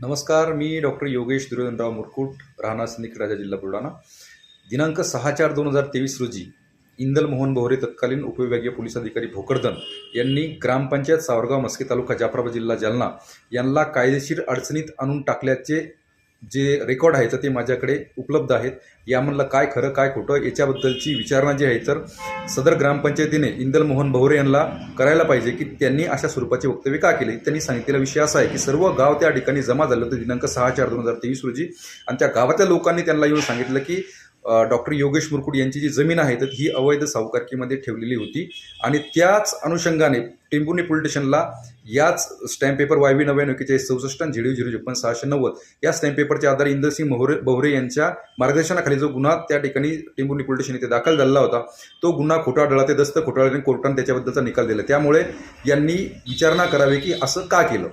नमस्कार मी डॉक्टर योगेश दुर्योधनराव मुरकुट राहणार सिंदखेड राजा जिल्हा बुलढाणा. दिनांक सहा चार दोन हजार तेवीस रोजी इंदल मोहन बोहरे तत्कालीन उपविभागीय पोलीस अधिकारी भोकरदन यांनी ग्रामपंचायत सावरगाव मस्के तालुका जाफराबाद जिल्हा जालना यांना कायदेशीर अडचणीत आणून टाकल्याचे जे रेकॉर्ड आहे तर ते माझ्याकडे उपलब्ध आहेत. यामधलं काय खरं काय खोटं याच्याबद्दलची विचारणा जी आहे तर सदर ग्रामपंचायतीने इंदल मोहन भवरे यांना करायला पाहिजे की त्यांनी अशा स्वरूपाचे वक्तव्य का केले? त्यांनी सांगितलेला विषय असा आहे की सर्व गाव त्या ठिकाणी जमा झालं होतं दिनांक सहा चार दोन हजार तेवीस रोजी. आणि त्या गावातल्या लोकांनी त्यांना येऊन सांगितलं की डॉक्टर योगेश मुरकुट यांची जी जमीन आहे तर ही अवैध सावकारकीमध्ये ठेवलेली होती. आणि त्याच अनुषंगाने टेंभुर्णी पोलीस स्टेशनला याच स्टॅम्प पेपर वाय व्ही नव्याण्णव एक्केचाळीस चौसष्ट आणि झिरो झिरो छप्पन सहाशे नव्वद या स्टॅम्प पेपरच्या आधारे इंदरसिंग मोहरे बोहरे यांच्या मार्गदर्शनाखाली जो गुन्हा त्या ठिकाणी टेंभुर्णी पोलीस स्टेशन इथे दाखल झालेला होता तो गुन्हा खोटाळला ते दस्त खोटाळल्याने कोर्टाने त्याच्याबद्दलचा निकाल दिला. त्यामुळे यांनी विचारणा करावी की असं का केलं?